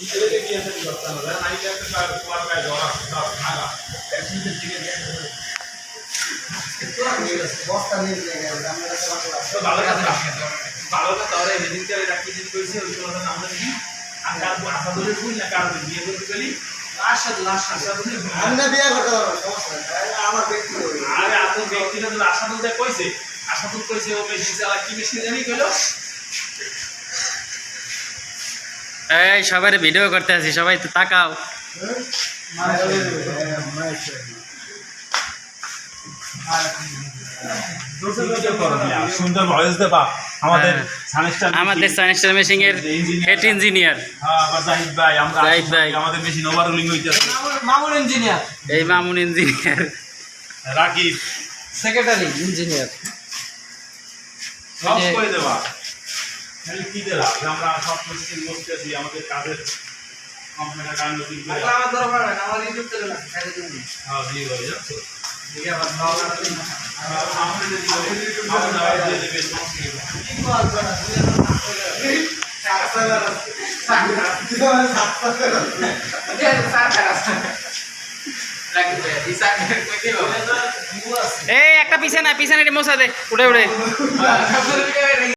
আশা কার গেলি আশা ব্যক্তিগত আশা তো কইছে, আশা কইছে, ও বেশি চালা কি বেশি জানি কইলো? এই সবাই ভিডিও করতে আছি সবাই তো তাকাও। সুন্দর ভয়েস দেবা। আমাদের হ্যাঁ। সানেস্টার মেশিং এর হেড ইঞ্জিনিয়ার হ্যাঁ জাহিদ ভাই আমরা জাহিদ ভাই। আমাদের মেশিন ওভারলোডিং হইতেছে। মামুন ইঞ্জিনিয়ার এই Mamun engineer Rakib. Secretary engineer সব করে দেবা। খালি কি যে আমরা সব মেশিন বসতেছি আমাদের কাজের কম্পিউটার কাজ নতুন করে আমার দরকার ইউটিউব হ্যাঁ দিয়ে হয়ে যাচ্ছে। এই একটা পিছনে পিছনে মোছা দে উঠে উঠে